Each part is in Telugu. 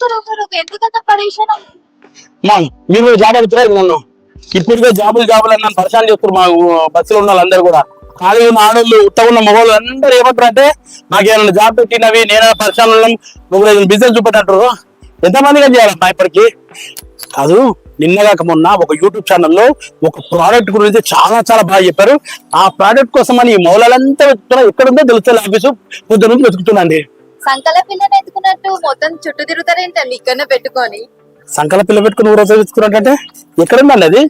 మీరు? ఎందుకంత పరేషన్? మీరు కూడా జాబ్ అడుగుతారు నన్ను ఇప్పుడు జాబులు జాబులు అన్న పరిశాన్ చేస్తారు మా బస్సులో ఉన్న వాళ్ళందరూ కూడా. ఖాళీ ఉన్న ఆడోళ్ళు ఉత్త ఉన్న మగవాళ్ళు అందరూ ఏమంటారు అంటే నాకు ఏమైనా జాబ్ పెట్టినవి నేను పరిశాన్ ఉన్నాం నువ్వు బిజినెస్ చూపెట్టారు ఎంతమందిగా చేయాలమ్మా ఇప్పటికి? కాదు నిన్నగాక మొన్న ఒక యూట్యూబ్ ఛానల్లో ఒక ప్రోడక్ట్ గురించి చాలా చాలా బాగా చెప్పారు. ఆ ప్రోడక్ట్ కోసం అని ఈ మౌలాలంతా వెతుకుతున్నా ఎక్కడుందో తెలుస్తుంది ఆఫీసు పొద్దు నుంచి వెతుకుతున్నాండి సంకల పిల్లని ఎత్తుకున్నట్టు మొత్తం చుట్టూ తిరుగుతారేంటండి ఇక్కడనే పెట్టుకొని? సంకల పిల్ల పెట్టుకుని ఊరంతా వెతుకున్నట్టంటే ఎక్కడుందండి అది?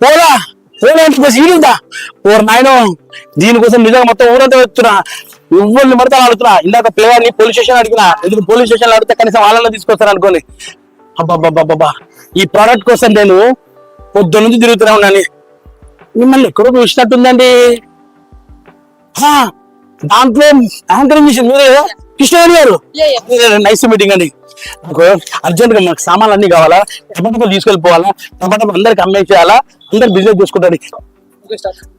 పోరా! పోలేంటి ఓరు నాయన దీనికోసం నిజంగా మొత్తం ఊరంతా వెతున్నా ఎవరిని మడతా అడుగుతున్నా ఇందాక పిల్లవాడిని పోలీస్ స్టేషన్ అడిగినా. ఎందుకు పోలీస్ స్టేషన్ అడిగితే కనీసం వాళ్ళని తీసుకొస్తాను అనుకోని. అబ్బాబ్బాబ్బా ఈ ప్రోడక్ట్ కోసం నేను పొద్దు నుంచి తిరుగుతూనే ఉన్నాను. మిమ్మల్ని ఎక్కడో చూసినట్టుందండి. దాంట్లో యాంకరింగ్ చేసింది మీరే కదా? కృష్ణవేణి గారు? నైస్ మీటింగ్ అండి. నాకు అర్జెంట్గా మాకు సామాన్లు అన్ని కావాలా? టమాటా తీసుకెళ్ళిపోవాలా? టమాటా అందరికి అమ్మేసేయాలా? అందరు బిజినెస్ చూసుకుంటారు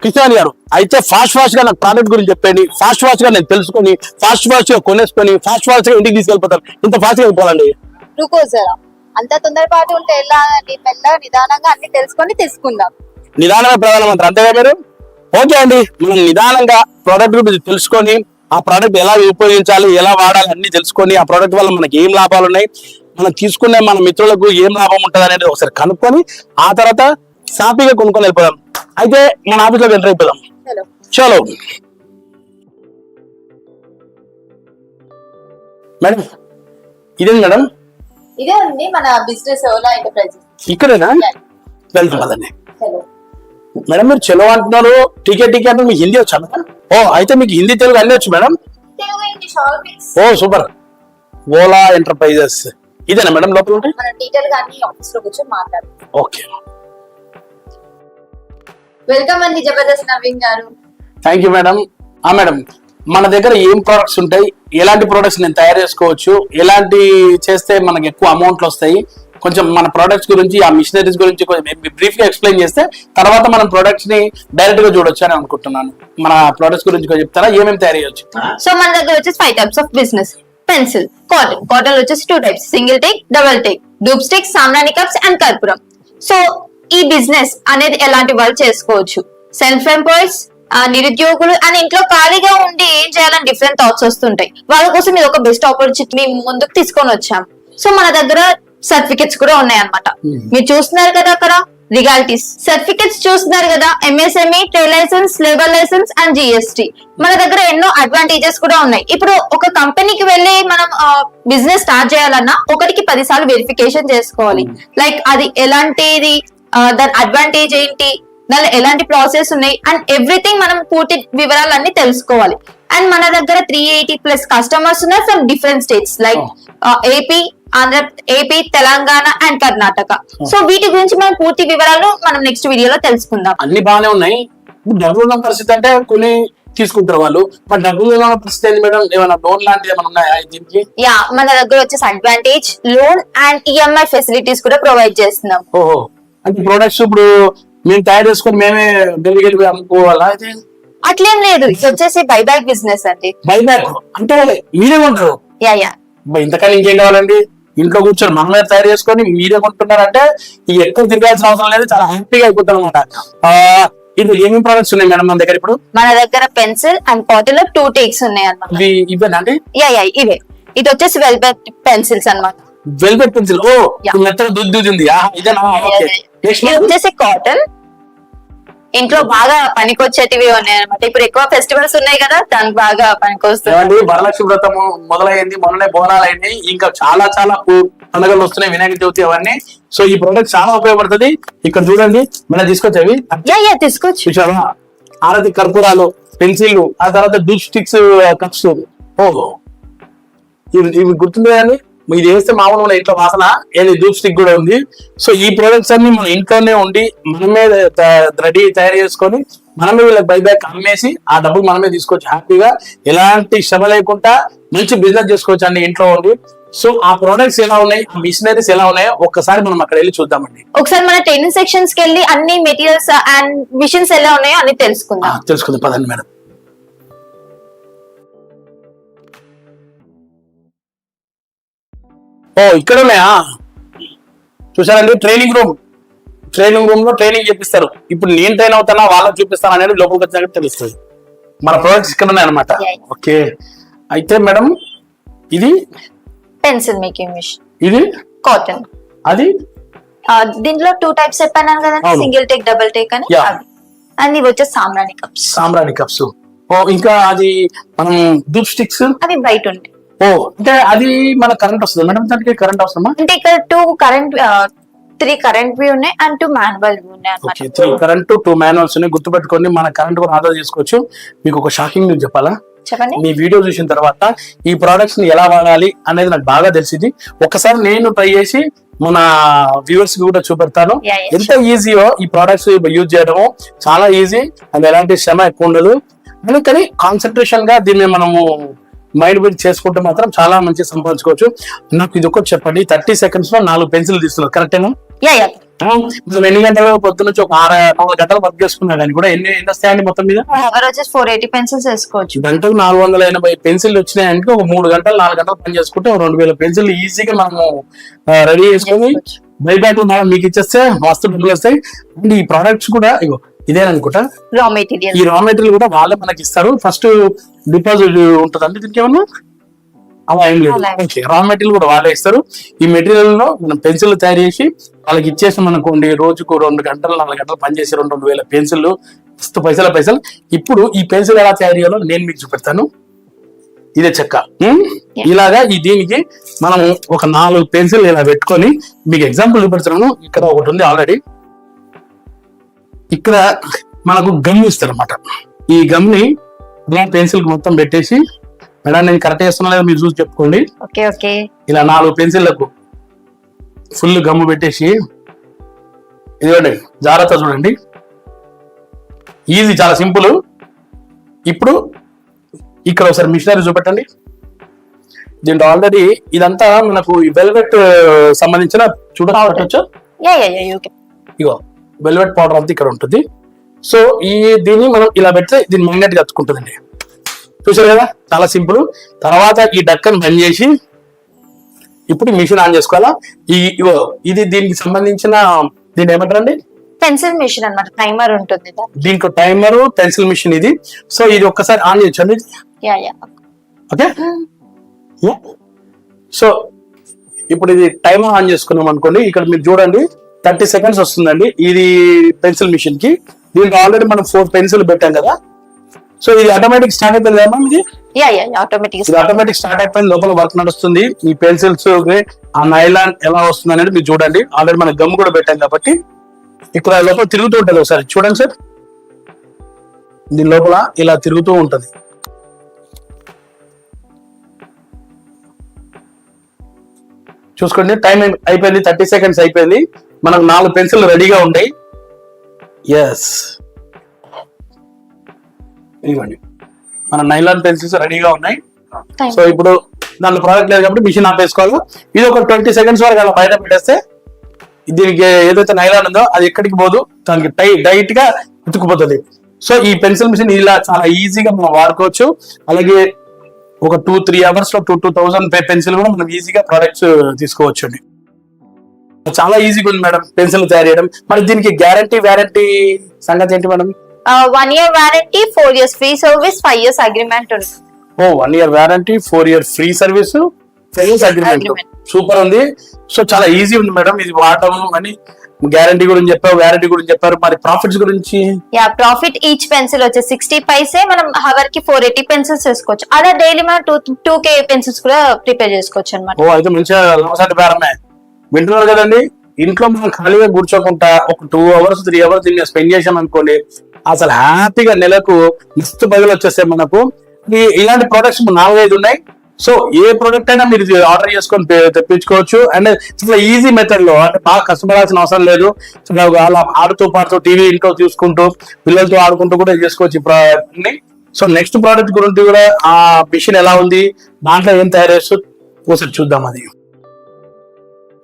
కృష్ణవేణి గారు అయితే ఫాస్ట్ ఫాస్ట్గా నాకు ప్రోడక్ట్ గురించి చెప్పండి. ఫాస్ట్ ఫాస్ట్గా నేను తెలుసుకొని ఫాస్ట్ ఫాస్ట్గా కొనేసుకొని ఫాస్ట్ ఫాస్ట్గా ఇంటికి తీసుకెళ్ళిపోతాను ఇంత ఫాస్ట్గా వెళ్ళిపోవాలండి. జరా అంత తొందరపాటు ఉంటే ఎలా? మెల్లగా నిదానంగా అన్ని తెలుసుకొని తీసుకుందాం. నిదానమే ప్రధానమంత్రి అంతేగా మీరు? ఓకే అండి. మనం నిదానంగా ప్రోడక్ట్ గురించి తెలుసుకొని ఆ ప్రోడక్ట్ ఎలా ఉపయోగించాలి ఎలా వాడాలి అన్ని తెలుసుకొని ఆ ప్రోడక్ట్ వల్ల మనకి ఏం లాభాలు ఉన్నాయి మనం తీసుకునే మన మిత్రులకు ఏం లాభం ఉంటుంది అనేది ఒకసారి కనుక్కొని ఆ తర్వాత సాఫీగా కొనుక్కొని వెళ్ళిపోదాం. అయితే మన ఆఫీస్లోకి ఎంటర్ అయిపోదాం. చలో. మేడం ఇదేంటి మేడం? ఇదే ఉంది మన బిజినెస్ ఓలా ఎంటర్ప్రైజెస్ ఇక్కడేనా? వెళ్తాం కదండి చలో. మేడం మీరు చలో అంటున్నారు టికెట్ టికెట్ అంటే మీకు హిందీ వచ్చా మేడం? ఓ అయితే మీకు హిందీ తెలుగు అన్నీ వచ్చు మేడం? ఓ సూపర్. ఓలా ఎంటర్ప్రైజెస్. ఇదేనా మేడం లోపల ఉంటే? ఓకే. వెల్కమ్ అండి Jabardasth Naveen garu. Thank you madam. ఆ మేడం మన దగ్గర ఏం ప్రొడక్ట్స్ ఉంటాయి? ఎలాంటి ప్రొడక్ట్స్ నేను తయారు చేసుకోవచ్చు? ఎలాంటి చేస్తే మనకి ఎక్కువ అమౌంట్లు వస్తాయి? కొంచెం మన ప్రొడక్ట్స్ గురించి ఆ మిషనరీస్ గురించి కొంచెం బ్రీఫ్గా ఎక్స్ప్లెయిన్ చేస్తే తర్వాత మనం ప్రొడక్ట్స్ని డైరెక్ట్గా చూడొచ్చు అని అనుకుంటున్నాను. మన ప్రొడక్ట్స్ గురించి కొంచెం చెప్తారా? ఏమేమి తయారు చేయొచ్చు? సో మన దగ్గర వచ్చేసి five types of business pencil cotton cotton వచ్చేసి two types single take double take dhoop sticks సామ్రాణి cups and కర్పూరం సో ఈ బిజినెస్ అనేది ఎలాంటి వాళ్ళు చేసుకోవచ్చు? సెల్ఫ్ ఎంప్లాయీస్ నిరుద్యోగులు అని ఇంట్లో ఖాళీగా ఉండి ఏం చేయాలని డిఫరెంట్ థాట్స్ వస్తుంటాయి. వాళ్ళ కోసం ఇది ఒక బెస్ట్ ఆపర్చునిటీ ముందుకు తీసుకొని వచ్చాం. సో మన దగ్గర సర్టిఫికెట్స్ కూడా ఉన్నాయి అన్నమాట మీరు చూస్తున్నారు కదా అక్కడ రిగాలిటీస్. సర్టిఫికెట్స్ చూస్తున్నారు కదా MSME trade license labour license and GST మన దగ్గర ఎన్నో అడ్వాంటేజెస్ కూడా ఉన్నాయి. ఇప్పుడు ఒక కంపెనీకి వెళ్ళి మనం బిజినెస్ స్టార్ట్ చేయాలన్నా ఒకటికి పది సార్లు వెరిఫికేషన్ చేసుకోవాలి లైక్ అది ఎలాంటిది దాని అడ్వాంటేజ్ ఏంటి దానిలో ఎలాంటి ప్రాసెస్ ఉన్నాయి అండ్ ఎవ్రీథింగ్ మనం పూర్తి వివరాలన్నీ తెలుసుకోవాలి. అండ్ మన దగ్గర త్రీ ఎయిటీ ప్లస్ కస్టమర్స్ ఉన్నారు from different states like AP Andhra AP Telangana and Karnataka. So వీటి గురించి మనం పూర్తి వివరాలు మనం నెక్స్ట్ వీడియోలో తెలుసుకుందాం. అన్ని బాగానే ఉన్నాయి. డబ్బులు పరిస్థితి అంటే కొన్ని తీసుకుంటారు వాళ్ళు. మరి డబ్బులు పరిస్థితి ఏంటి మేడం? ఏమైనా లోన్ లాంటివి ఏమైనా ఉన్నాయా దీనికి? యా మన దగ్గర వచ్చేసి advantage loan and EMI facilities కూడా ప్రొవైడ్ చేస్తున్నాం. ఓహో. అంటే ప్రొడక్ట్స్ ఇప్పుడు మేము తయారు చేసుకొని మేమే ఢిల్లీకి వెళ్ళి అమ్ముకోవాలా అయితే? అట్లేం లేదు. ఇది వచ్చేసి బైబ్యాక్ బిజినెస్ అండి. బైబ్యాక్ అంటే మీరే కొంటారు. Yeah yeah. ఇంతకన్నా ఇంకేం కావాలండి? ఇంట్లో కూర్చొని మనమే తయారు చేసుకొని మీరే కొంటున్నారంటే ఈ ఎక్కువ తిరగాల్సిన అవసరం లేదు చాలా హ్యాపీగా అయిపోతాం అనమాట ఇది ఏమేమి ప్రొడక్ట్స్ ఉన్నాయి మేడం మన దగ్గర ఇప్పుడు? మన దగ్గర pencil and bottle two takes ఉన్నాయి అన్నమాట. ఇవి ఇవేనా అండి? యా యా ఇవే. ఇది వచ్చేసి వెల్బెట్ పెన్సిల్స్ అన్నమాట. వెల్వెట్ పెన్సిల్ ఓ. మెత్తగా దుద్దు దుద్దింది ఆహా, ఇదేనా? ఇది వచ్చేసి కాటన్ ఇంట్లో బాగా పనికొచ్చేటివి ఉన్నాయి అనమాట ఇప్పుడు ఎక్కువ ఫెస్టివల్స్ ఉన్నాయి కదా దానికి బాగా పనికొస్తుంది. వరలక్ష్మి వ్రతము మొదలైంది మొన్ననే బోనాలు అయినాయి ఇంకా చాలా చాలా పండుగలు వస్తున్నాయి వినాయక చవితి అవన్నీ. సో ఈ ప్రోడక్ట్ చాలా ఉపయోగపడుతుంది. ఇక్కడ చూడండి మన తీసుకొచ్చేవి. చూసావా ఆరతి కర్పూరాలు పెన్సిల్ ఆ తర్వాత డూప్ స్టిక్స్ కప్స్ ఓ ఇవి ఇవి గుర్తుంది కదండి ఇది వేస్తే మామూలు మన ఇంట్లో వాసన ఏది డూప్ స్టిక్ కూడా ఉంది. సో ఈ ప్రొడక్ట్స్ అన్ని మన ఇంట్లోనే ఉండి మనమే రెడీ తయారు చేసుకొని మనమే వీళ్ళకి బైబ్యాక్ అమ్మేసి ఆ డబ్బులు మనమే తీసుకోవచ్చు హ్యాపీగా. ఎలాంటి శ్రమ లేకుండా మంచి బిజినెస్ చేసుకోవచ్చు అండి ఇంట్లో ఉండి. సో ఆ ప్రొడక్ట్స్ ఎలా ఉన్నాయి ఆ మిషనరీస్ ఎలా ఉన్నాయో ఒక్కసారి మనం అక్కడ వెళ్ళి చూద్దామండి. ఒకసారి మన ట్రైనింగ్ సెక్షన్స్కి వెళ్ళి అన్ని మెటీరియల్స్ అండ్ మిషన్స్ ఎలా ఉన్నాయో అన్ని తెలుసుకుందాం. తెలుసుకుందాం. పదండి మేడం. ఓ ఇక్కడ ఉన్నాయా? చూసారండి ట్రైనింగ్ రూమ్ ట్రైనింగ్ రూమ్లో ట్రైనింగ్ చేపిస్తారు. ఇప్పుడు నేను ట్రైన్ అవుతానా వాళ్ళకి చూపిస్తాను అనేది లోపలికి వచ్చినాక తెలుస్తుంది. మన ప్రొడక్ట్స్ ఇక్కడ ఉన్నాయి అనమాట. ఓకే. అయితే మేడం ఇది? పెన్సిల్ మేకింగ్ మిషన్ ఇది? కాటన్ అది? దీంట్లో టూ టైప్స్ చెప్పాను కదండి అవును. సింగిల్ టేక్ డబుల్ టేక్ అని. అండ్ ఇవి వచ్చేసి సామ్రాణి కప్స్ సాంబ్రాణి కప్స్ ఓ ఇంకా అది మనం దూప్ స్టిక్స్ అవి బయట ఉంటాయి. ఓ అంటే అది మన కరెంట్ వస్తుంది? మేడం దానికి కరెంట్ అవసరమా? అంటే ఇక్కడ టూ కరెంట్ త్రీ కరెంట్ వి ఉన్నాయి అండ్ టూ మాన్యువల్ వి ఉన్నాయి త్రీ కరెంట్ టూ మాన్యువల్స్ ఉన్నాయి. గుర్తుపెట్టుకొని మన కరెంట్ కూడా ఆర్డర్ చేసుకోవచ్చు. మీకు ఒక షాకింగ్ న్యూస్ చెప్పాలా? చెప్పండి. మీ వీడియో చూసిన తర్వాత ఈ ప్రోడక్ట్స్ని ఎలా వాడాలి అనేది నాకు బాగా తెలిసింది. ఒకసారి నేను ట్రై చేసి మన వ్యూవర్స్కి కూడా చూపెడతాను. ఎంత ఈజీయో ఈ ప్రోడక్ట్స్ యూజ్ చేయడము. చాలా ఈజీ అది ఎలాంటి శ్రమ ఎక్కువ ఉండదు. కానీ- కానీ కాన్సన్ట్రేషన్గా దీన్ని మనము మైండ్ పెట్టి చేసుకుంటే మాత్రం చాలా మంచి సంపాదించుకోవచ్చు. నాకు ఇది ఒకటి చెప్పండి థర్టీ సెకండ్స్లో నాలుగు పెన్సిల్ తీస్తున్నారు కరెక్టేనా ఎన్ని గంటలు పొద్దున్న నుంచి ఒక ఆరు నాలుగు గంటలు వర్క్ చేసుకున్నా కానీ కూడా. ఎన్ని ఎన్ని వస్తాయండి మొత్తం మీద? ఫోర్ ఎయిటీ పెన్సిల్స్ వేసుకోవచ్చు. గంటకు నాలుగు వందల ఎనభై పెన్సిల్ వచ్చినాయంటే ఒక మూడు గంటలు నాలుగు గంటలు పని చేసుకుంటే రెండు వేల పెన్సిల్ ఈజీగా మనము రెడీ చేసుకొని చేసుకోవచ్చు. బై బ్యాక్ మీకు ఇచ్చేస్తే మస్తు డబ్బులు వస్తాయి. అండ్ ఈ ప్రోడక్ట్స్ కూడా ఇగో ఇదేననుకుంటా రా మెటీరియల్. ఈ రా మెటీరియల్ కూడా వాళ్ళే మనకి ఇస్తారు. ఫస్ట్ డిపాజిట్ ఉంటుందండి దీనికి ఏమన్నా? అలా ఏం లేదు. ఓకే రా మెటీరియల్ కూడా వాళ్ళే ఇస్తారు. ఈ మెటీరియల్లో మనం పెన్సిల్ తయారు చేసి వాళ్ళకి ఇచ్చేసాం అనుకోండి రోజుకు రెండు గంటలు నాలుగు గంటలు పనిచేసి రెండు రెండు వేల పెన్సిల్ మస్తు పైసల పైసలు. ఇప్పుడు ఈ పెన్సిల్ ఎలా తయారు చేయాలో నేను మీకు చూపెడతాను. ఇదే చెక్క. ఇలాగా ఈ దీనికి మనం ఒక నాలుగు పెన్సిల్ ఇలా పెట్టుకొని మీకు ఎగ్జాంపుల్ చూపెడుతున్నాను. ఇక్కడ ఒకటి ఉంది ఆల్రెడీ ఇక్కడ మనకు గమ్ ఇస్తారు అనమాట ఈ గమ్ని ఇలా పెన్సిల్ మొత్తం పెట్టేసి మేడం నేను కరెక్ట్ చేస్తున్నా లేదా మీరు చూసి చెప్పుకోండి. Okay okay. ఇలా నాలుగు పెన్సిళ్ళకు ఫుల్ గమ్ము పెట్టేసి ఇదిగోండి జాగ్రత్త చూడండి. ఈజీ చాలా సింపుల్ ఇప్పుడు ఇక్కడ ఒకసారి మిషనరీ చూపెట్టండి. దీంట్లో ఆల్రెడీ ఇదంతా మనకు వెల్వెట్ సంబంధించిన చూడవచ్చు ఇగో వెల్వెట్ పౌడర్ అంతా ఇక్కడ ఉంటుంది. సో ఈ దీన్ని మనం ఇలా పెడితే దీన్ని మ్యాగ్నెట్ కత్తుకుంటుందండి చూసారు కదా? చాలా సింపుల్. తర్వాత ఈ డక్కన్ బంద్ చేసి ఇప్పుడు మిషన్ ఆన్ చేసుకోవాలా? ఈ ఇది దీనికి సంబంధించిన దీన్ని ఏమంటారండి? పెన్సిల్ మిషన్ అన్నమాట టైమర్ ఉంటుంది దీంట్లో టైమర్ పెన్సిల్ మిషన్ ఇది. సో ఇది ఒక్కసారి ఆన్ చేయొచ్చండి ఓకే? సో ఇప్పుడు ఇది టైమర్ ఆన్ చేసుకున్నాం అనుకోండి ఇక్కడ మీరు చూడండి. థర్టీ సెకండ్స్ వస్తుందండి. ఇది పెన్సిల్ మిషన్కి. దీంట్లో ఆల్రెడీ మనం ఫోర్ పెన్సిల్ పెట్టాం కదా. సో ఇది ఆటోమేటిక్ స్టార్ట్ అయిపోయింది ఇది? ఆటోమేటిక్ ఇది ఆటోమేటిక్ స్టార్ట్ అయిపోయింది. లోపల వర్క్ నడుస్తుంది. ఈ పెన్సిల్స్ ఆ నైలాన్ ఎలా వస్తుంది అనేది మీరు చూడండి. ఆల్రెడీ మనం గమ్ కూడా పెట్టాం కాబట్టి. ఇక్కడ లోపల తిరుగుతూ ఉంటుంది ఒకసారి. చూడండి సార్. దీని లోపల ఇలా తిరుగుతూ ఉంటది. చూసుకోండి. టైం అయిపోయింది. థర్టీ సెకండ్స్ అయిపోయింది. మనకు నాలుగు పెన్సిల్ రెడీగా ఉన్నాయి ఎస్ ఇదిగోండి. మన నైలాన్ పెన్సిల్స్ రెడీగా ఉన్నాయి. సో ఇప్పుడు దాంట్లో ప్రోడక్ట్ లేదు కాబట్టి మిషన్ ఆపేసుకోవాలి ఇది ఒక ట్వంటీ సెకండ్స్ వరకు అలా బయట పెట్టేస్తే దీనికి ఏదైతే నైలాన్ ఉందో అది ఎక్కడికి పోదు దానికి టై డైట్గా ఉతుకుపోతుంది. సో ఈ పెన్సిల్ మిషన్ ఇలా చాలా ఈజీగా మనం వాడుకోవచ్చు. అలాగే ఒక టూ త్రీ అవర్స్లో టూ టూ థౌసండ్ పెన్సిల్ కూడా మనం ఈజీగా ప్రొడక్ట్స్ తీసుకోవచ్చు అండి. చాలా ఈజీగా ఉంది మేడం పెన్సిల్ తయారు చేయడం. మరి దీనికి గ్యారంటీ వ్యారంటీ సంగతి ఏంటి madam? One year warranty four years free service five years agreement ఉంటుంది ఓ one year warranty four year free service years agreement Agreement. Super ఉంది. సో చాలా ఈజీ ఉంది మేడం ఇది వాడటం అని. గ్యారంటీ గురించి చెప్పారు వ్యారంటీ గురించి చెప్పారు. మరి ప్రాఫిట్స్ గురించి? యా ప్రాఫిట్ ఈచ్ పెన్సిల్ వచ్చి సిక్స్టీ పైసే మనం హవర్కి ఫోర్ ఎయిటీ పెన్సిల్స్ వేసుకోవచ్చు. అలా డైలీ మనం టూ టూ కే పెన్సిల్స్ కూడా ప్రిపేర్ చేసుకోవచ్చు అనమాట ఓ అయితే మంచిగా బేరమే వింటున్నారు కదండి? ఇంట్లో మనం ఖాళీగా కూర్చోకుండా ఒక టూ అవర్స్ త్రీ అవర్స్ దీన్ని స్పెండ్ చేసాం అనుకోండి అసలు హ్యాపీగా నెలకు మస్తు బదులు వచ్చేస్తాయి మనకు. ఇలాంటి ప్రొడక్ట్స్ నాలుగైదు ఉన్నాయి. సో ఏ ప్రొడక్ట్ అయినా మీరు ఆర్డర్ చేసుకొని తెప్పించుకోవచ్చు. అండ్ చాలా ఈజీ మెథడ్లో అంటే బాగా కష్టపడాల్సిన అవసరం లేదు. అలా ఆడుతూ పాడుతూ టీవీ ఇంట్లో చూసుకుంటూ పిల్లలతో ఆడుకుంటూ కూడా చేసుకోవచ్చు ఈ సో నెక్స్ట్ ప్రోడక్ట్ గురించి కూడా ఆ మిషన్ ఎలా ఉంది దాంట్లో ఏం తయారు చేస్తూ ఒకసారి చూద్దాం అది.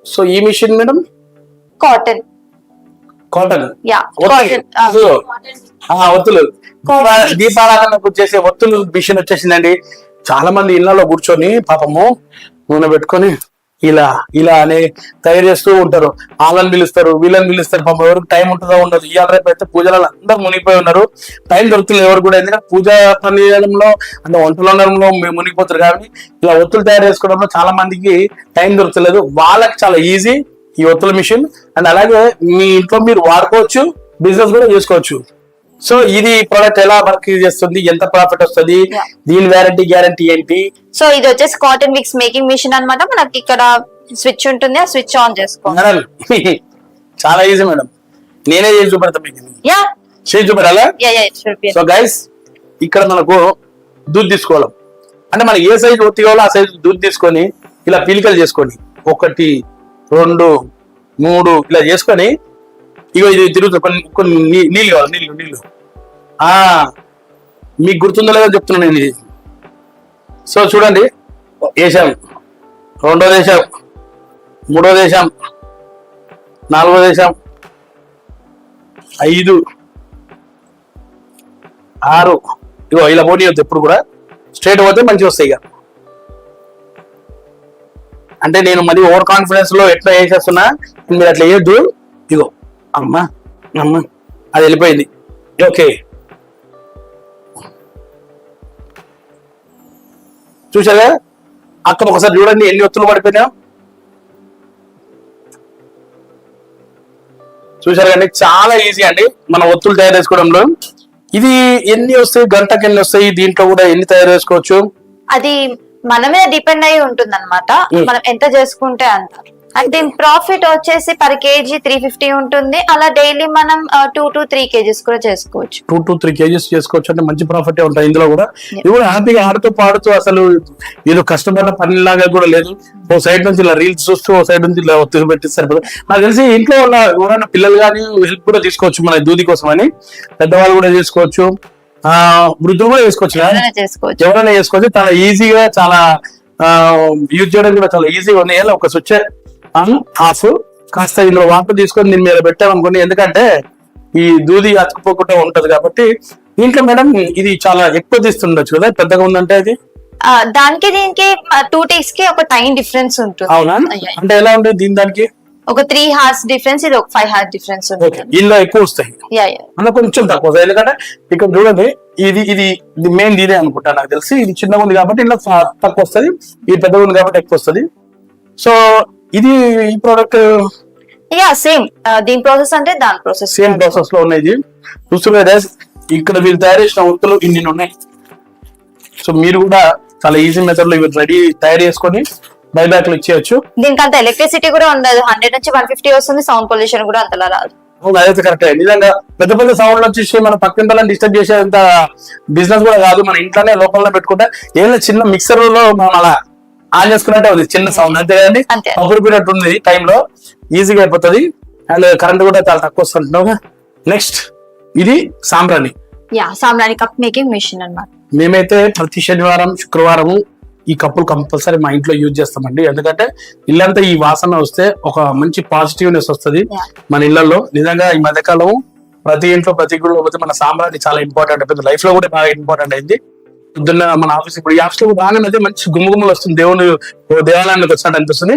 సో ఈ machine madam cotton cotton yeah ఒత్తులు. దీపారాధనకు చేసే ఒత్తులు మిషన్ వచ్చేసిందండి. చాలా మంది ఇళ్ళలో కూర్చొని పాపము నూనె పెట్టుకొని ఇలా ఇలా అని తయారు చేస్తూ ఉంటారు. వాళ్ళని పిలుస్తారు వీళ్ళని పిలుస్తారు. పాపం ఎవరికి టైం ఉంటుందో ఉండదు. ఇవాళ రేపు అయితే పూజలలో అందరూ మునిగిపోయి ఉన్నారు. టైం దొరుకుతుంది ఎవరు కూడా. ఎందుకంటే పూజ పని చేయడంలో అంటే వంటలు వండడంలో మునిగిపోతారు కాబట్టి ఇలా ఒత్తులు తయారు చేసుకోవడంలో చాలా మందికి టైం దొరుకుతలేదు. వాళ్ళకి చాలా ఈజీ ఈ ఒత్తుల మిషన్. అండ్ అలాగే మీ ఇంట్లో మీరు వాడుకోవచ్చు బిజినెస్ కూడా చేసుకోవచ్చు. సో ఇది ప్రోడక్ట్ ఎలా వర్క్ చేస్తుంది ఎంత ప్రాఫిట్ వస్తుంది. దీని వ్యారంటీ గ్యారంటీ ఏంటి? సో ఇది వచ్చేసి కాటన్ మిక్స్ మేకింగ్ మిషన్ అన్నమాట. మనకి ఇక్కడ స్విచ్ ఉంటుంది. ఆ స్విచ్ ఆన్ చేసుకోవాలి చాలా ఈజీ మేడం. నేనే చేసి చూపెడతా మీకు. యా చేసి చూపెట్టాలా? బి సో గైస్ ఇక్కడ మనకు దూద్ తీసుకోవడం అంటే మనకి ఏ సైజు ఒత్తి కావాలో ఆ సైజు దూద్ తీసుకొని ఇలా పీలికలు చేసుకోండి ఒకటి రెండు మూడు ఇలా చేసుకొని ఇగో ఇది తిరుగుతుంది కొన్ని కొన్ని నీళ్ళు కావాలి నీళ్ళు నీళ్ళు. ఆ మీకు గుర్తుందో లేదో చెప్తున్నాను నేను ఇది. సో చూడండి వేసాం రెండో దేశం మూడో దేశం నాలుగో దేశం ఐదు ఆరు. ఇగో ఇలా పోటీ వద్దు ఎప్పుడు కూడా. స్ట్రేట్ పోతే మంచిగా వస్తాయి ఇక అంటే నేను మరి ఓవర్ కాన్ఫిడెన్స్లో ఎట్లా వేసేస్తున్నా మీరు అట్లా వేయద్దు. ఇగో. అమ్మా అమ్మ అది వెళ్ళిపోయింది. ఓకే. చూసారా అక్కడ ఒకసారి చూడండి ఎన్ని ఒత్తులు పడిపోయినా చూసారు కండి చాలా ఈజీ అండి మన ఒత్తులు తయారు చేసుకోవడంలో. ఇది ఎన్ని వస్తాయి గంటకి ఎన్ని వస్తాయి దీంట్లో కూడా ఎన్ని తయారు చేసుకోవచ్చు? అది మన మీద డిపెండ్ అయి ఉంటుంది అనమాట. మనం ఎంత చేసుకుంటే అంత. దీని ప్రాఫిట్ వచ్చేసి పర్ కేజీ త్రీ ఫిఫ్టీ ఉంటుంది. అలా డైలీ మనం టూ టు త్రీ కేజీస్ కూడా చేసుకోవచ్చు. టూ టు త్రీ కేజీస్ చేసుకోవచ్చు అంటే మంచి ప్రాఫిట్ ఉంటాయి ఇందులో కూడా. కూడా హ్యాపీగా ఆడుతూ పాడుతూ అసలు ఏదో కష్టమైన పని లాగా కూడా లేదు. ఓ సైడ్ నుంచి ఇలా రీల్స్ చూస్తూ ఓ సైడ్ నుంచి ఇలా ఒత్తిడి పెట్టి సరిపోతుంది నాకు తెలిసి ఇంట్లో ఉన్న ఎవరైనా పిల్లలు కానీ హెల్ప్ కూడా తీసుకోవచ్చు మన దూది కోసం అని. పెద్దవాళ్ళు కూడా చేసుకోవచ్చు. ఆ వృద్ధులు కూడా చేసుకోవచ్చు? ఎవరైనా చేసుకోవచ్చు. చాలా ఈజీగా చాలా యూజ్ చేయడానికి కూడా చాలా ఈజీగా ఉన్నాయి. ఒక స్విచ్ ఆన్ ఆఫ్ కాస్త ఇందులో వాటర్ తీసుకొని దీని మీద పెట్టామనుకోండి. ఎందుకంటే ఈ దూది అతుకుపోకుండా ఉంటది కాబట్టి దీంట్లో మేడం ఇది చాలా ఎక్కువ తీస్తుండొచ్చు కదా? పెద్దగా ఉందంటే అది? దానికి దీనికి టూ డేస్కి ఒక టైం డిఫరెన్స్ ఉంటుంది. అవునా. అంటే ఎలా ఉంటుంది దీని దానికి? ఒక త్రీ హార్స్ డిఫరెన్స్ ఇది ఒక ఫైవ్ హార్స్ డిఫరెన్స్ ఉంటుంది. ఇందులో ఎక్కువ వస్తాయి. అందులో కొంచెం తక్కువ వస్తాయి. ఎందుకంటే ఇక్కడ చూడండి ఇది ఇది ఇది మెయిన్ ఇదే అనుకుంటా నాకు తెలిసి. ఇది చిన్నగా ఉంది కాబట్టి ఇందులో తక్కువ వస్తుంది. ఇది పెద్దగా ఉంది కాబట్టి ఎక్కువ వస్తుంది. సో ఇది ఈ ప్రోడక్ట్ యా సేమ్ దీని ప్రాసెస్ అంటే దాని ప్రాసెస్ సేమ్ ప్రాసెస్లో ఉన్నాయి చూస్తున్నారు ఇక్కడ వీళ్ళు తయారు చేసిన ఉత్తులు ఇన్ని ఉన్నాయి. సో మీరు కూడా చాలా ఈజీ మెథడ్లో ఇవి రెడీ తయారు చేసుకొని బైబ్యాక్లో ఇచ్చేయచ్చు. దీనికి అంత ఎలక్ట్రిసిటీ కూడా ఉండదు. హండ్రెడ్ నుంచి వన్ ఫిఫ్టీ వస్తుంది సౌండ్ పొల్యూషన్ కూడా అంతలా రాదు. అదైతే కరెక్ట్ నిజంగా పెద్ద పెద్ద సౌండ్ వచ్చేసి మన పక్కింటి డిస్టర్బ్ చేసేంత బిజినెస్ కూడా కాదు. మన ఇంట్లోనే లోపల పెట్టుకుంటే ఏం లేదు, చిన్న మిక్సర్లో మనం అలా ఆన్ చేసుకున్నట్టే ఉంది చిన్న సౌండ్ అంతే. కదండి. అప్పుడు ఉంది టైంలో ఈజీగా అయిపోతుంది. అండ్ కరెంట్ కూడా చాలా తక్కువ వస్తుంటున్నావు నెక్స్ట్ ఇది సాంబ్రాణి. యా సామ్రాణి కప్ మేకింగ్ మిషన్ అన్నమాట. మేమైతే ప్రతి శనివారం శుక్రవారం ఈ కప్పులు కంపల్సరీ మా ఇంట్లో యూజ్ చేస్తామండి. ఎందుకంటే ఇల్లంతా ఈ వాసన వస్తే ఒక మంచి పాజిటివ్నెస్ వస్తుంది. మన ఇళ్ళలో నిజంగా ఈ మధ్యకాలం ప్రతి ఇంట్లో ప్రతి గుడిలో పోతే మన సాంబ్రాణి చాలా ఇంపార్టెంట్ అయిపోయింది. లైఫ్లో కూడా బాగా ఇంపార్టెంట్ అయింది. పొద్దున్న మన ఆఫీస్ ఇప్పుడు ఈ ఆఫీస్లో రాగానే అదే మంచి గుమ్మగుమ్మలు వస్తుంది. దేవుని దేవాలయానికి వచ్చినట్టు అనిపిస్తుంది.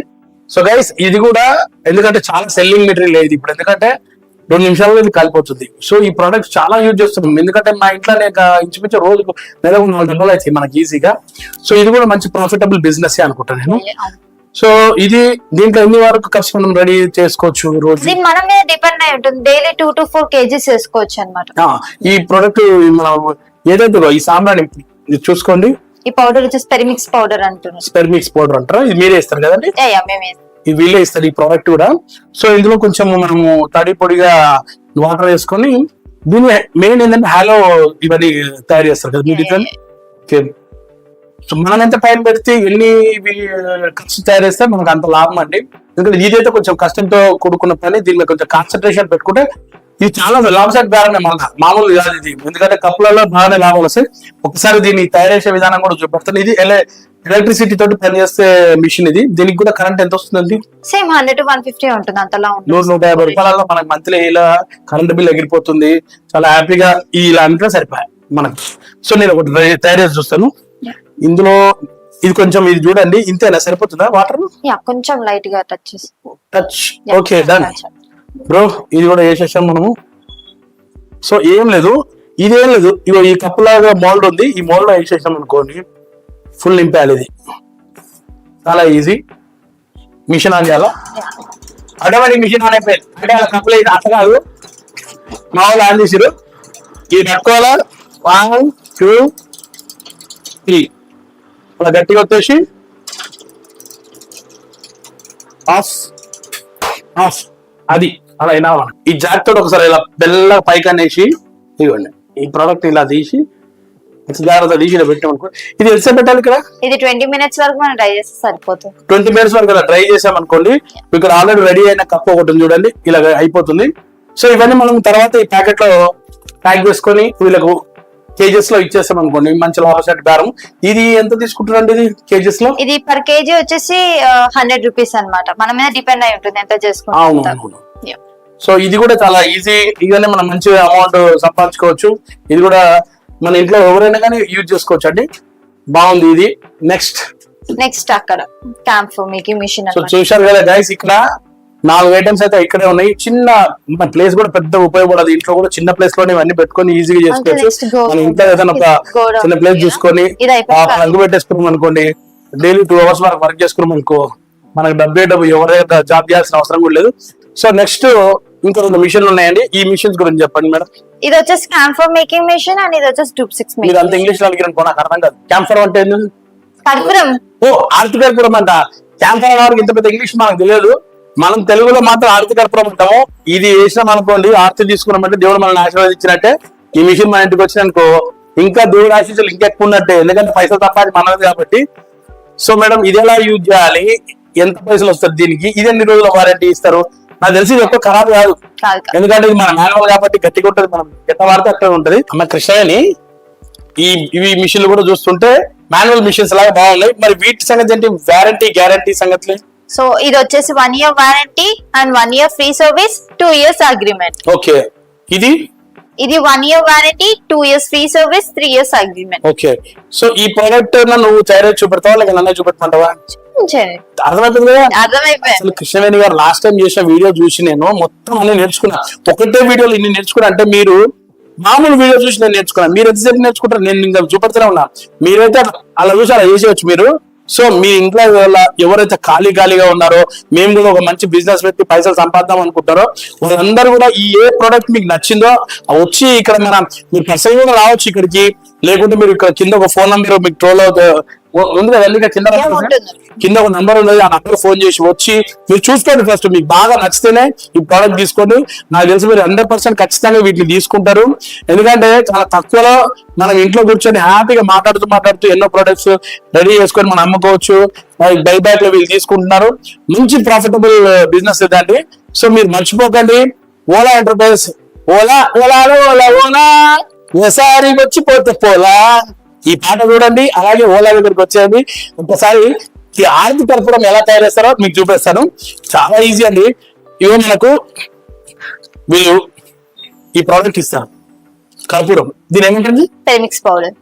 సో గైస్ ఇది కూడా ఎందుకంటే చాలా సెల్లింగ్ మెటీరియల్ ఇది ఇప్పుడు. ఎందుకంటే రెండు నిమిషాల్లో ఇది కలిపోతుంది. సో ఈ ప్రోడక్ట్ చాలా యూజ్ చేస్తున్నాం. ఎందుకంటే మా ఇంట్లో నేను ఇంచుమించు రోజుకు నెలకు నాలుగు డబ్బులు అవుతాయి మనకి ఈజీగా సో ఇది కూడా మంచి ప్రాఫిటబుల్ బిజినెస్ అనుకుంటాను నేను. సో ఇది దీంట్లో ఎన్ని వరకు కప్స్ మనం రెడీ చేసుకోవచ్చు రోజు? దీని మన మీద డిపెండ్ అయి ఉంటుంది. Daily two to four kgs వేసుకోవచ్చు అనమాట ఈ ప్రోడక్ట్ మనం ఏదైతే ఈ సాంబ్రాణి ఇది చూసుకోండి. ఈ పౌడర్ వచ్చేసి పెరిమిక్స్ పౌడర్ అంటున్నారు. స్పెర్మిక్స్ పౌడర్ అంటారా? ఇది మీరే ఇస్తారు కదండి? ఇది వీళ్ళే ఇస్తారు ఈ ప్రోడక్ట్ కూడా. సో ఇందులో కొంచెం మనము తడి పొడిగా వాటర్ వేసుకొని దీని మెయిన్ ఏంటంటే హాలో ఇవన్నీ తయారు చేస్తారు కదా ఇట్లా ఓకే సో మనం ఎంత పైన పెడితే ఎన్ని ఇవి ఖర్చు తయారు చేస్తే మనకు అంత లాభం అండి. ఎందుకంటే ఇదైతే కొంచెం కష్టంతో కూడుకున్న పని దీని మీద కొంచెం కాన్సన్ట్రేషన్ పెట్టుకుంటే ఇది చాలా లాభసాటి బేరనే మళ్ళా మామూలు కాదు ఇది. ఎందుకంటే కప్పులలో బాగానే లాభాలు వస్తాయి. ఒకసారి దీన్ని తయారు చేసే విధానం కూడా చూపెడతాను. ఇది ఎలా ఎలక్ట్రిసిటీ తోటి పనిచేసే మిషన్ ఇది. దీనికి కూడా కరెంట్ ఎంత వస్తుందండి? సేమ్ హండ్రెడ్ వన్ ఫిఫ్టీ ఉంటుంది. అంతలా నూరు నూట యాభై రూపాయలలో మనకి మంత్లీ ఇలా కరెంట్ బిల్ ఎగిరిపోతుంది. చాలా హ్యాపీగా ఇలా అంటే సరిపోయాయి మనకి. సో నేను ఒకటి తయారు చేసి చూస్తాను. ఇందులో ఇది కొంచెం ఇది చూడండి. ఇంతేనా? సరిపోతుందా? వాటర్ కొంచెం లైట్గా టచ్ చేసి. టచ్ ఓకే డన్ బ్రో ఇది కూడా వేసేసాం మనము. సో ఏం లేదు. ఇదేం లేదు. ఇగో ఈ కప్పు లాగా మోల్డ్ ఉంది. ఈ మోల్డ్ వేసేసాం అనుకోండి ఫుల్ నింపాలి ఇది. చాలా ఈజీ మిషన్ ఆన్ చేయాలా? ఆటోమేటిక్ మిషన్ ఆన్ అయిపోయింది. అంటే వాళ్ళ కప్పులు అయితే అట్లా కాదు. మా వాళ్ళు ఆన్ చేసారు ఇది పట్టుకోవాలా వన్ టూ త్రీ అలా గట్టిగా వచ్చేసి ఆఫ్ ఆఫ్ అది. అలా అయినా ఈ జాక్ తోటి ఒకసారి ఇలా బెల్ల పైకి అనేసి ఇవ్వండి. ఈ ప్రోడక్ట్ ఇలా తీసి జాగ్రత్త తీసి ఇది పెట్టాలి ఇక్కడ? ఇది ట్వంటీ మినిట్స్ వరకు మనం ట్రై చేస్తే సరిపోతుంది. ట్వంటీ మినిట్స్ వరకు ఇలా ఇక్కడ ఆల్రెడీ రెడీ అయిన కప్ ఒకటి ఉంది చూడండి ఇలా అయిపోతుంది. సో ఇవన్నీ మనం తర్వాత ఈ ప్యాకెట్లో ప్యాక్ చేసుకొని వీళ్ళకు కేజెస్లో ఇచ్చేస్తాం అనుకోండి. మంచి లాభసాటి బేరం. ఇది ఎంత తీసుకుంటారండి ఇది కేజెస్లో? ఇది పర్ కేజీ వచ్చేసి హండ్రెడ్ రూపీస్ అన్నమాట. మన మీద డిపెండ్ అయి ఉంటుంది ఎంత చేసుకుంటాం. సో ఇది కూడా చాలా ఈజీ. ఇదనే మనం మంచి అమౌంట్ సంపాదించుకోవచ్చు. ఇది కూడా మన ఇంట్లో ఎవరైనా కానీ యూజ్ చేసుకోవచ్చు అండి. బాగుంది ఇది. నెక్స్ట్ నెక్స్ట్ అక్కడ క్యాంప్ మేకింగ్ మిషన్ సో చూశారు కదా గైస్ ఇక్కడ నాలుగు ఐటమ్స్ అయితే ఇక్కడే ఉన్నాయి. చిన్న ప్లేస్ కూడా పెద్ద ఉపయోగపడదు ఇంట్లో కూడా చిన్న ప్లేస్లోనే ఇవన్నీ పెట్టుకొని ఈజీగా చేసుకోవచ్చు. మన ఇంట్లో ఏదైనా చిన్న ప్లేస్. చూసుకొని రంగు పెట్టేసుకున్నాం అనుకోండి డైలీ టూ అవర్స్ వరకు వర్క్ చేసుకున్నాం అనుకో మనకి డబ్బే డబ్బు ఎవరి జాబ్ చేయాల్సిన అవసరం కూడా లేదు. సో నెక్స్ట్ ఇంకా రెండు మిషన్లు ఉన్నాయండి. ఈ మిషన్స్ గురించి చెప్పండి మేడం. ఇది వచ్చేసి క్యాంఫర్ మేకింగ్ మిషన్ అండ్ ఇది వచ్చేసి టూప్ సిక్స్ మీరు అంత ఇంగ్లీష్లో అడిగిన నాకు అర్థం కాదు. క్యాంఫర్ అంటే? కర్పూరం. ఓ ఆర్తి కర్పూరం అంట. వారికి ఇంత పెద్ద ఇంగ్లీష్ మనకు తెలియదు. మనం తెలుగులో మాత్రం ఆర్తి కర్పూరం అంటాము ఇది వేసినాం అనుకోండి ఆర్తి తీసుకున్నామంటే దేవుడు మనల్ని ఆశీర్వదించినట్టే. ఈ మిషన్ మన ఇంటికి వచ్చిననుకో ఇంకా దేవుడు ఆశీస్సులు ఇంకెక్కువ ఉన్నట్టే. ఎందుకంటే పైసలు తప్ప మనది కాబట్టి. సో మేడం ఇది ఎలా యూజ్ చేయాలి? ఎంత పైసలు వస్తుంది దీనికి? ఇది ఎన్ని రోజుల వారంటీ ఇస్తారు? నాకు తెలిసి ఇది ఎక్కువ ఖరాబ్ కాదు. ఎందుకంటే ఇది మన మాన్యువల్ కాబట్టి గట్టిగా ఉంటుంది మనం. ఎట్ట వాడితే అట్లా ఉంటది. అమ్మ కృష్ణని ఈ ఇవి మిషన్లు కూడా చూస్తుంటే మాన్యువల్ మిషన్స్ లాగా బాగున్నాయి. మరి వీటి సంగతి ఏంటి? వారంటీ గ్యారంటీ సంగతి సో ఇది వచ్చేసి one year warranty and one year free service two years agreement okay ఇది? ఇది one year warranty two years free service three years agreement okay so ఈ ప్రోడక్ట్ నువ్వు తయారు చూపెడతావా? లేక నన్నే చూపెట్టమంటావా? అసలు కృష్ణవేణి గారు లాస్ట్ టైం చేసిన వీడియో చూసి నేను మొత్తం అన్ని నేర్చుకున్నా. ఒకటే వీడియోలో ఇన్ని నేర్చుకున్నా. అంటే మీరు మామూలు వీడియో చూసి నేను నేర్చుకున్నా. మీరు ఎంతసేపు నేర్చుకుంటారు నేను ఇంకా చూపెడుతూనే ఉన్నా. మీరైతే అలా చూసి అలా చేసేయచ్చు మీరు. సో మీ ఇంట్లో ఎవరైతే ఖాళీ ఖాళీగా ఉన్నారో మేము కూడా ఒక మంచి బిజినెస్ పెట్టి పైసలు సంపాద్దాం అనుకుంటారో వాళ్ళందరూ కూడా ఈ ఏ ప్రోడక్ట్ మీకు నచ్చిందో వచ్చి ఇక్కడ మన మీరు పర్సన్ కూడా రావచ్చు ఇక్కడికి. లేకుంటే మీరు ఇక్కడ కింద ఒక ఫోన్ నంబర్ మీకు ట్రోల్ ఉంది కదా ఇక్కడ కింద? కింద ఒక నంబర్ ఉన్నది ఆ నంబర్ ఫోన్ చేసి వచ్చి మీరు చూసుకోండి ఫస్ట్ మీకు బాగా నచ్చితేనే ఈ ప్రోడక్ట్ తీసుకోండి. నాకు తెలిసి మీరు హండ్రెడ్ పర్సెంట్ ఖచ్చితంగా వీటిని తీసుకుంటారు. ఎందుకంటే చాలా తక్కువలో మనం ఇంట్లో కూర్చొని హ్యాపీగా మాట్లాడుతూ మాట్లాడుతూ ఎన్నో ప్రొడక్ట్స్ రెడీ చేసుకొని మనం అమ్ముకోవచ్చు. బై బ్యాక్లో వీళ్ళు తీసుకుంటున్నారు. మంచి ప్రాఫిటబుల్ బిజినెస్ ఇదండి సో మీరు మర్చిపోకండి. ఓలా ఎంటర్ప్రైజెస్ ఓలా ఓలాలో ఓలా ఓలా. ఒకసారి వచ్చిపోతే పోలా. ఈ పాట చూడండి అలాగే ఓలా దగ్గరికి వచ్చేయండి. ఒకసారి ఈ ఆర్థిక కర్పూరం ఎలా తయారు చేస్తారో మీకు చూపిస్తాను. చాలా ఈజీ అండి. ఇవో మనకు వీళ్ళు ఈ ప్రోడక్ట్ ఇస్తారు. కర్పూరం దీని ఏమిటండి? పెరిమిక్స్ పౌడర్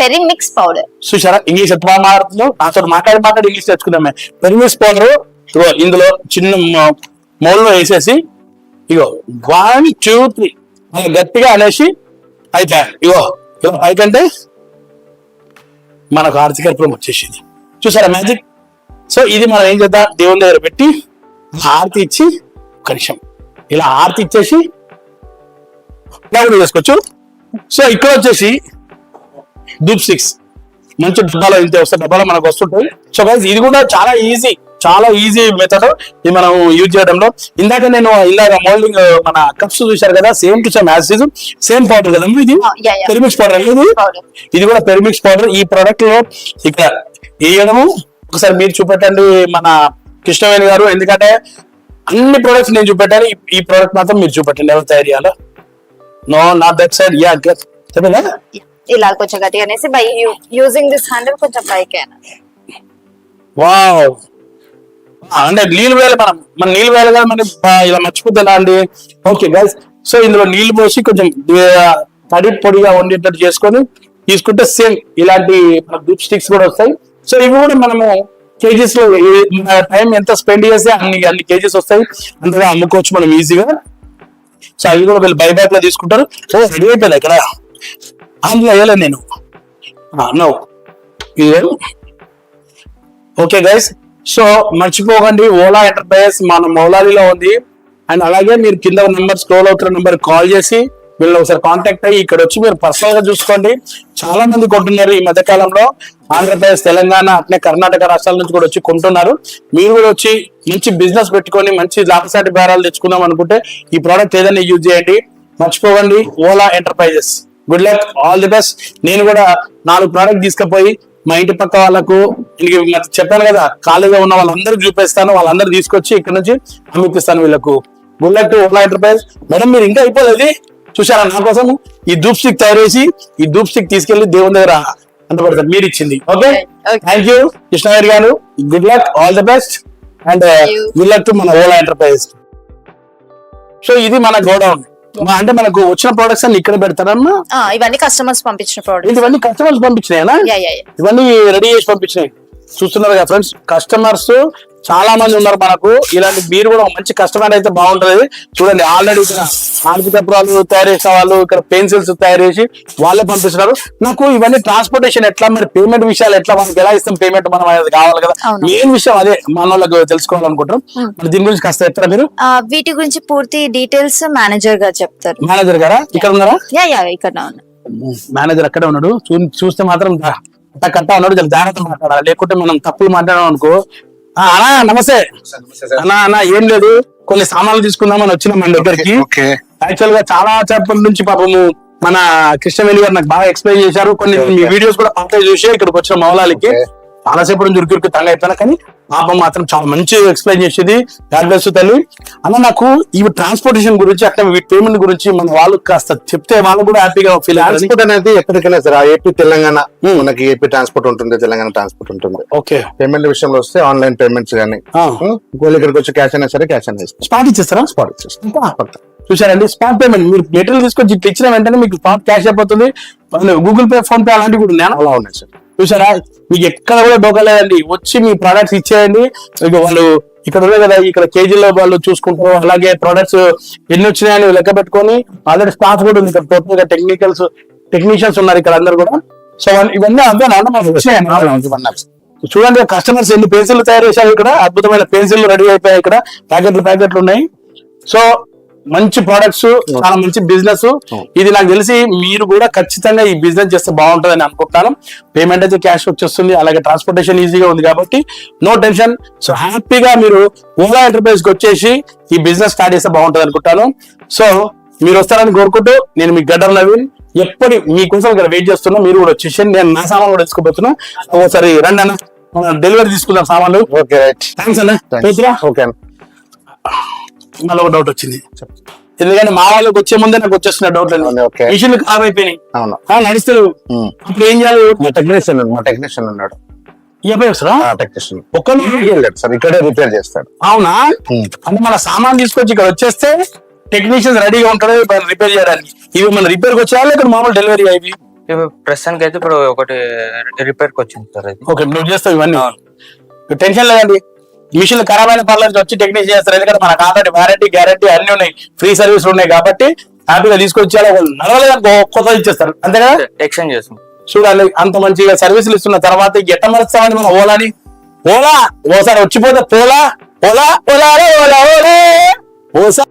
పెరిమిక్స్ పౌడర్ చూసారా ఇంగ్లీష్ ఎట్లా మాట్లాడుతుందో? నాతో మాట్లాడి మాట్లాడి ఇంగ్లీష్ తెచ్చుకుందామే పెరిమిక్స్ పౌడర్ ఇగో ఇందులో చిన్న మౌల్లో వేసేసి ఇగో వన్ టూ త్రీ గట్టిగా అనేసి అయితే ఇగో ఇలా పైకంటే మనకు ఆర్థిక కర్పూరం వచ్చేసింది. చూసారా మ్యాజిక్ సో ఇది మనం ఏం చేద్దాం? దేవుని దగ్గర పెట్టి ఆర్తి ఇచ్చి ఒక నిమిషం. ఇలా ఆర్తి ఇచ్చేసి ఇలా చేసుకోవచ్చు. సో ఇక్కడ వచ్చేసి డూప్ సిక్స్ మంచి డబ్బాలో వెళ్తే వస్తే డబ్బాలో మనకు వస్తుంటాయి. సో ఇది కూడా చాలా ఈజీ చాలా ఈజీ మెథడ్ ఇది మనం యూజ్ చేయడంలో. ఇందాక నేను ఇందాక మోల్డింగ్ మన కప్స్ చూశారు కదా same to same acid same powder కదా ఇది. పెరిమిక్స్ పౌడర్ ఇది. ఇది కూడా పెరిమిక్స్ పౌడర్ ఈ ప్రోడక్ట్లో ఇక్కడ వేయడము ఒకసారి మీరు చూపెట్టండి మన కృష్ణవేణి గారు. ఎందుకంటే అన్ని ప్రొడక్ట్స్ నేను చూపెట్టాను ఈ- ప్రోడక్ట్ మాత్రం మీరు చూపెట్టండి ఎవరు తయారు చేయాలో. No not that side yeah చెప్పండి. ఇలా కొంచెం గట్టిగా అనేసి బై యూజింగ్ దిస్ హ్యాండిల్ కొంచెం పైకి వావ్ అంటే నీళ్ళు వేయాలి మనం. మన నీళ్ళు వేయాలి కదా మరి? ఇలా మర్చిపోతే ఎలా అండి ఓకే గైస్ సో ఇందులో నీళ్ళు పోసి కొంచెం తడి పొడిగా వండేటట్టు చేసుకొని తీసుకుంటే సేమ్ ఇలాంటి గ్రూప్ స్టిక్స్ కూడా వస్తాయి. సో ఇవి కూడా మనము కేజీస్లో టైం ఎంత స్పెండ్ చేస్తే అన్ని అన్ని కేజీస్ వస్తాయి. అంతగా అమ్ముకోవచ్చు మనం ఈజీగా సో అవి కూడా వీళ్ళు బైబ్యాక్లో తీసుకుంటారు. సో రెడీ అయిపోయింది ఇక్కడ? అందులో వేయలేదు నేను? నో ఇది ఓకే గైస్ సో మర్చిపోకండి ఓలా ఎంటర్ప్రైజెస్ మన మౌలాలిలో ఉంది. అండ్ అలాగే మీరు కింద నెంబర్ స్క్రోల్ అవుతున్న నెంబర్ కాల్ చేసి వీళ్ళు ఒకసారి కాంటాక్ట్ అయ్యి ఇక్కడ వచ్చి మీరు పర్సనల్గా చూసుకోండి. చాలా మంది కొంటున్నారు ఈ మధ్య కాలంలో. ఆంధ్రప్రదేశ్ తెలంగాణ అట్లే కర్ణాటక రాష్ట్రాల నుంచి కూడా వచ్చి కొంటున్నారు. మీరు కూడా వచ్చి మంచి బిజినెస్ పెట్టుకొని మంచి లాభసాటి బేరాలు తెచ్చుకుందాం అనుకుంటే ఈ ప్రోడక్ట్ ఏదైనా యూజ్ చేయండి. మర్చిపోకండి Ola enterprises good luck all the best నేను కూడా నాలుగు ప్రోడక్ట్ తీసుకుపోయి మా ఇంటి పక్క వాళ్ళకు చెప్పాను కదా ఖాళీగా ఉన్న వాళ్ళందరికీ చూపిస్తాను వాళ్ళందరూ తీసుకొచ్చి ఇక్కడ నుంచి అమ్మిపిస్తాను వీళ్ళకు. Good luck to Ola enterprise madam మీరు ఇంకా అయిపోలేదు చూసారా నా కోసం? ఈ ధూప్ స్టిక్ తయారు చేసి ఈ ధూప్ స్టిక్ తీసుకెళ్ళి దేవుని దగ్గర అంత మీరు ఇచ్చింది. Okay. Thank you కృష్ణగారి garu. Good luck all the best and. Good luck to మన ఓలా ఎంటర్ప్రైజ్ సో ఇది మన గోడౌన్. అంటే మనకు వచ్చిన ప్రొడక్ట్స్ అన్ని ఇక్కడ పెడతారమ్మా ఆ, ఇవన్నీ కస్టమర్స్ పంపించిన ప్రోడక్ట్ ఇవన్నీ కస్టమర్స్ పంపించినాయనా? యా యా యా ఇవన్నీ రెడీ చేసి పంపించినాయి. చూస్తున్నారు కదా ఫ్రెండ్స్ కస్టమర్స్ చాలా మంది ఉన్నారు మనకు. ఇలాంటి మీరు కూడా మంచి కస్టమర్ అయితే బాగుంటది. చూడండి ఆల్రెడీ ఇక్కడ ఆల్పి కప్పురాలు తయారు చేసిన వాళ్ళు ఇక్కడ పెన్సిల్స్ తయారు చేసి వాళ్ళే పంపిస్తున్నారు. నాకు ఇవన్నీ ట్రాన్స్పోర్టేషన్ ఎట్లా మరి పేమెంట్ విషయాలు ఎట్లా మనకి ఎలా ఇస్తాం పేమెంట్ మనం అనేది కావాలి కదా. మెయిన్ విషయం అదే మన వాళ్ళకి తెలుసుకోవాలనుకుంటాం మరి దీని గురించి కాస్త చెప్తారా మీరు? వీటి గురించి పూర్తి డీటెయిల్స్ మేనేజర్ గారు చెప్తారు. మేనేజర్ గారా? ఇక్కడ ఉన్నారా? ఇక్కడ మేనేజర్ అక్కడే ఉన్నాడు. చూస్తే మాత్రం కట్ట ఉన్నాడు చాలా జాగ్రత్తగా మాట్లాడాలి? లేకుంటే మనం తప్పులు మాట్లాడాం అనుకో. ఆ, అన్నా నమస్తే. అన్నా అన్నా ఏం లేదు. కొన్ని సామాన్లు తీసుకుందామని వచ్చినాం మన దగ్గరికి. యాక్చువల్గా చాలా చేపల నుంచి పాపము మన కృష్ణవేణి గారు నాకు బాగా ఎక్స్ప్లెయిన్ చేశారు. కొన్ని మీ వీడియోస్ కూడా పాత చూసి ఇక్కడికి వచ్చిన మౌలాలికి. చాలా సేపు నుంచి ఉరికి ఉరికి తంగ అయిపోయినా కానీ పాపం మాత్రం చాలా మంచి ఎక్స్ప్లెయిన్ చేసేది. గాడ్ బ్లెస్ యు తల్లి. అన్న నాకు ఈ ట్రాన్స్పోర్టేషన్ గురించి అట్లా వీటి పేమెంట్ గురించి మన వాళ్ళు కాస్త చెప్తే వాళ్ళు కూడా హ్యాపీగా ఫీల్ ట్రాన్స్పోర్ట్ అనేది ఎక్కడికైనా సరే ఏపీ తెలంగాణ Hmm. మనకి ఏపీ ట్రాన్స్పోర్ట్ ఉంటుంది తెలంగాణ ట్రాన్స్పోర్ట్ ఉంటుంది. ఓకే పేమెంట్ విషయంలో వస్తే ఆన్లైన్ పేమెంట్స్ కానీ గోల్ ఇక్కడికి వచ్చి క్యాష్ అయినా సరే క్యాష్ అయినా స్పాట్ ఇచ్చేస్తారా? స్పాట్ ఇచ్చేస్తాం. చూసారండి స్పాట్ పేమెంట్ మీరు మెటీరియల్ తీసుకొచ్చి ఇచ్చిన వెంటనే మీకు స్పాట్ క్యాష్ అయిపోతుంది. గూగుల్ పే ఫోన్ పే అలాంటివి కూడా ఉన్నాయా? అలా ఉన్నాయి సార్ చూసారా? మీకు ఎక్కడ కూడా డోకా లేదండి. వచ్చి మీ ప్రొడక్ట్స్ ఇచ్చేయండి. ఇక వాళ్ళు ఇక్కడ ఉన్నాయి కదా ఇక్కడ కేజీలో వాళ్ళు చూసుకుంటారు అలాగే ప్రొడక్ట్స్ ఎన్ని వచ్చినాయని లెక్క పెట్టుకొని ఆల్రెడీ స్టాఫ్ కూడా ఉంది. ఇక్కడ టోటల్గా టెక్నికల్స్ టెక్నీషియన్స్ ఉన్నారు ఇక్కడ అందరు కూడా. సో ఇవన్నీ అంతే మనకు వచ్చినాయండి చూడండి కస్టమర్స్ ఎన్ని పెన్సిల్ తయారు చేశారు ఇక్కడ. అద్భుతమైన పెన్సిల్ రెడీ అయిపోయాయి ఇక్కడ. ప్యాకెట్లు ప్యాకెట్లు ఉన్నాయి. సో మంచి ప్రొడక్ట్స్ చాలా మంచి బిజినెస్ ఇది నాకు తెలిసి మీరు కూడా ఖచ్చితంగా ఈ బిజినెస్ చేస్తే బాగుంటుందని అనుకుంటున్నాను. పేమెంట్ అయితే క్యాష్ వచ్చేస్తుంది అలాగే ట్రాన్స్పోర్టేషన్ ఈజీగా ఉంది కాబట్టి నో టెన్షన్ సో హ్యాపీగా మీరు ఓలా ఎంటర్ప్రైజ్కి వచ్చేసి ఈ బిజినెస్ స్టార్ట్ చేస్తే బాగుంటుంది అనుకుంటాను సో మీరు వస్తారని కోరుకుంటూ నేను మీ గడ్డర్ నవీన్. ఎప్పటి మీకోసం ఇక్కడ వెయిట్ చేస్తున్నా. మీరు కూడా వచ్చేసి నేను నా సామాన్ కూడా తీసుకోబోతున్నా. ఒకసారి రండి అన్న. డెలివరీ తీసుకుందాం సామాన్లు. Okay right. థ్యాంక్స్ అన్న? ఓకే మళ్ళీ ఒక డౌట్ వచ్చింది. ఎందుకంటే మా వాళ్ళకి వచ్చే ముందే నాకు వచ్చేస్తున్న డౌట్. మిషన్లు ఖరాబ్ అయిపోయినాయి. అవును. ఆ, నడుస్తారు. అప్పుడు ఏం చేయాలి? మా టెక్నీషియన్ మా టెక్నీషియన్ ఉన్నాడు. వెళ్ళాడు సార్ ఇక్కడే రిపేర్ చేస్తాడు. అవునా. అంటే మన సామాన్ తీసుకొచ్చి ఇక్కడ వచ్చేస్తే టెక్నీషియన్స్ రెడీగా ఉంటాడు రిపేర్ చేయడానికి. ఇవి మన రిపేర్కి వచ్చేయాలి ఇక్కడ మామూలు డెలివరీ అయ్యి? ఇవి ప్రస్తుతానికి అయితే ఇప్పుడు ఒకటి రిపేర్కి వచ్చింది సార్ అది. ఓకే నువ్వు చేస్తావు ఇవన్నీ. టెన్షన్ లేదండి మిషన్ ఖరాబ్ అయిన పర్లేదు వచ్చి టెక్నీషియన్ చేస్తారు. ఎందుకంటే మనకు ఆల్రెడీ వారంటీ గ్యారంటీ అన్ని ఉన్నాయి. ఫ్రీ సర్వీస్ ఉన్నాయి కాబట్టి హ్యాపీగా తీసుకొచ్చి నడవలేదని కొత్త ఇచ్చేస్తారు. అంతే కదా? ఎక్స్చేంజ్ చేస్తాం. చూడాలి అంత మంచిగా సర్వీసులు ఇస్తున్న తర్వాత ఎట్ట మరుస్తామని మన? ఓలాని ఓలా ఓసారి వచ్చిపోతే పోలా ఓలా ఓలా ఓలా ఓలే ఓసా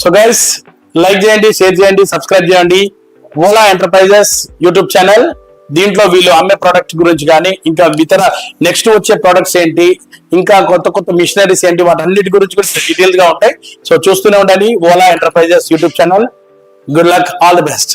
సో గైస్ లైక్ చేయండి షేర్ చేయండి సబ్స్క్రైబ్ చేయండి. ఓలా ఎంటర్ప్రైజెస్ యూట్యూబ్ ఛానల్ దీంట్లో వీళ్ళు అమ్మే ప్రొడక్ట్ గురించి కానీ ఇంకా ఇతర నెక్స్ట్ వచ్చే ప్రొడక్ట్స్ ఏంటి ఇంకా కొత్త కొత్త మిషనరీస్ ఏంటి వాటన్నిటి గురించి కూడా డీటెయిల్గా ఉంటాయి. సో చూస్తూనే ఉండండి Ola enterprises YouTube channel good luck all the best